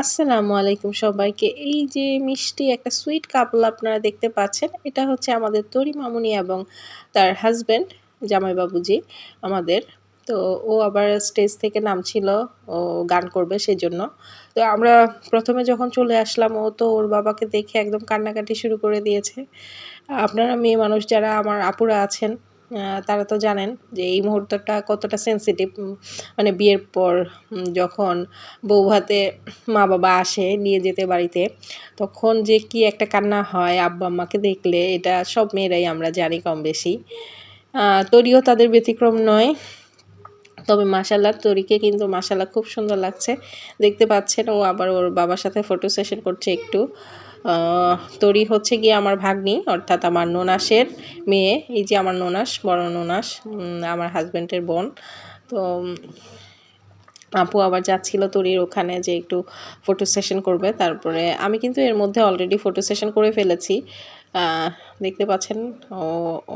আসসালামু আলাইকুম সবাইকে। এই যে মিষ্টি একটা সুইট কাপল আপনারা দেখতে পাচ্ছেন, এটা হচ্ছে আমাদের তরি মামুনি এবং তার হাজব্যান্ড জামাইবাবুজি আমাদের। তো ও আবার স্টেজ থেকে নামছিল, ও গান করবে সেই জন্য তো আমরা প্রথমে যখন চলে আসলাম, ও তো ওর বাবাকে দেখে একদম কান্নাকাটি শুরু করে দিয়েছে। আপনারা মেয়ে মানুষ যারা, আমার আপুরা আছেন তারা তো জানেন যে এই মুহূর্তটা কতটা সেন্সিটিভ মানে বিয়ের পর যখন বউ হাতে মা বাবা আসে নিয়ে যেতে বাড়িতে, তখন যে কি একটা কান্না হয় আব্বা আম্মাকে দেখলে, এটা সব মেয়েরাই আমরা জানি কম বেশি। তরিও তাদের ব্যতিক্রম নয়। তবে মাসাল্লাহ তরিকে কিন্তু মাসাল্লাহ খুব সুন্দর লাগছে। দেখতে পাচ্ছেন, ও আবার ওর বাবার সাথে ফটো সেশন করছে একটু। তরি হচ্ছে গিয়ে আমার ভাগ্নি, অর্থাৎ আমার নোনাসের মেয়ে, এই যে আমার নোনাস, বড় নোনাস আমার হাজব্যান্ডের বোন। তো আপু আবার যাচ্ছিল তরির ওখানে যে একটু ফটো সেশন করবে, তারপরে আমি কিন্তু এর মধ্যে অলরেডি ফটো সেশন করে ফেলেছি। দেখতে পাচ্ছেন, ও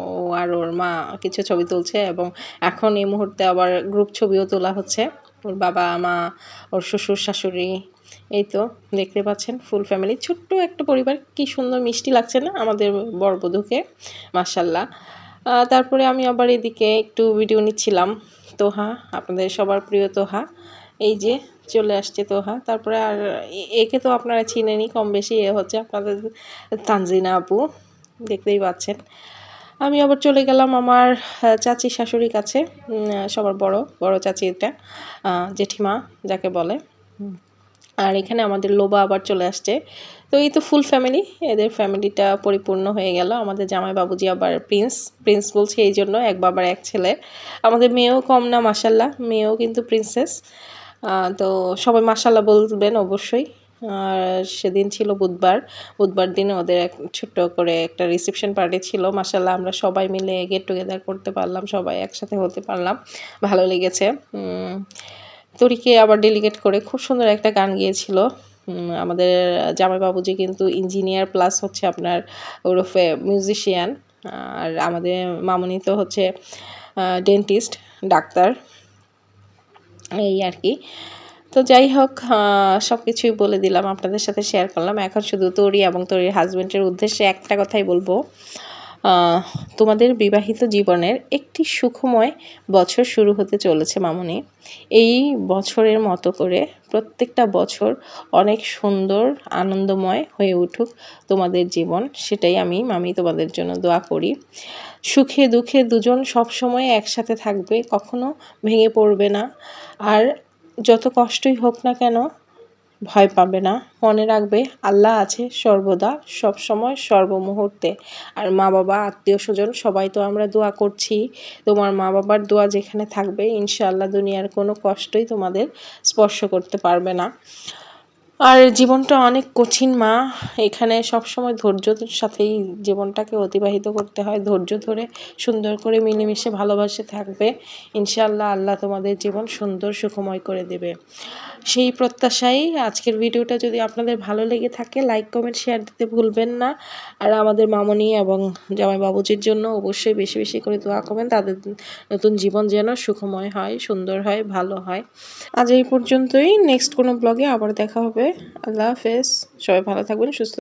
ও আর ওর মা কিছু ছবি তুলছে এবং এখন এই মুহূর্তে আবার গ্রুপ ছবিও তোলা হচ্ছে। ওর বাবা, মা, ওর শ্বশুর, শাশুড়ি, এই তো দেখতে পাচ্ছেন ফুল ফ্যামিলি ছোট্ট একটা পরিবার, কি সুন্দর মিষ্টি লাগছে না আমাদের বরবধূকে মাসাল্লাহ তারপরে আমি আবার এদিকে একটু ভিডিও নিচ্ছিলাম, তোহা, আপনাদের সবার প্রিয় তোহা। এই যে চলে আসছে তোহা। তারপরে আর একে তো আপনারা চিনেনি কম বেশি এ হচ্ছে আপনাদের তানজিনা আপু, দেখতেই পাচ্ছেন। আমি আবার চলে গেলাম আমার চাচি শাশুড়ির কাছে সবার বড় বড় চাচি এটা জেঠিমা যাকে বলে। আর এখানে আমাদের লোবা আবার চলে আসছে। তো এই তো ফুল ফ্যামিলি এদের ফ্যামিলিটা পরিপূর্ণ হয়ে গেল। আমাদের জামাই বাবুজি আবার প্রিন্স প্রিন্স বলছে এই জন্য, এক বাবার এক ছেলে। আমাদের মেয়েও কম না মাসাল্লাহ মেয়েও কিন্তু প্রিন্সেস তো সবাই মাসাল্লাহ বলবেন অবশ্যই। আর সেদিন ছিল বুধবার। বুধবার দিনে ওদের এক ছোট্ট করে একটা রিসেপশন পার্টি ছিল। মাসাল্লাহ আমরা সবাই মিলে গেট টুগেদার করতে পারলাম, সবাই একসাথে হতে পারলাম। ভালো লেগেছে। তরিকে আবার ডেলিগেট করে খুব সুন্দর একটা গান গিয়েছিল। আমাদের জামাই বাবুজি কিন্তু ইঞ্জিনিয়ার প্লাস হচ্ছে আপনার ওরফে মিউজিশিয়ান আর আমাদের মামনি তো হচ্ছে ডেন্টিস্ট ডাক্তার। এই আর কি। তো যাই হোক সব কিছুই বলে দিলাম, আপনাদের সাথে শেয়ার করলাম। এখন শুধু তরি এবং তরির হাজব্যান্ডের উদ্দেশ্যে একটা কথাই বলব। তোমাদের বিবাহিত জীবনের একটি সুখময় বছর শুরু হতে চলেছে, মামনি। এই বছরের মতো করে প্রত্যেকটা বছর অনেক সুন্দর, আনন্দময় হয়ে উঠুক তোমাদের জীবন, সেটাই আমি, মামি, তোমাদের জন্য দোয়া করি। সুখে দুঃখে দুজন সবসময় একসাথে থাকবে, কখনো ভেঙে পড়বে না। আর যত কষ্টই হোক না কেন, ভয় পাবে না। মনে রাখবে, আল্লাহ আছে সর্বদা সব সময় সর্বমুহূর্তে। আর মা বাবা আত্মীয় স্বজন, সবাই তো আমরা দোয়া করছি। তোমার মা বাবার দোয়া যেখানে থাকবে, ইনশাআল্লাহ দুনিয়ার কোনো কষ্টই তোমাদের স্পর্শ করতে পারবে না। আর জীবনটা অনেক কঠিন মা। এখানে সবসময় ধৈর্যর সাথেই জীবনটাকে অতিবাহিত করতে হয়। ধৈর্য ধরে, সুন্দর করে মিলেমিশে ভালোবাসে থাকবে। ইনশাআল্লাহ আল্লাহ তোমাদের জীবন সুন্দর, সুখময় করে দেবে। সেই প্রত্যাশাই আজকের ভিডিওটা। যদি আপনাদের ভালো লেগে থাকে লাইক কমেন্ট শেয়ার দিতে ভুলবেন না। আর আমাদের মামনি এবং জামাই বাবুজির জন্য অবশ্যই বেশি বেশি করে দোয়া করবেন। তাদের নতুন জীবন যেন সুখময় হয়, সুন্দর হয়, ভালো হয়। আজ এই পর্যন্তই। নেক্সট কোনো ব্লগে আবার দেখা হবে। আল্লাহ হাফেজ। সবাই ভালো থাকবেন সুস্থ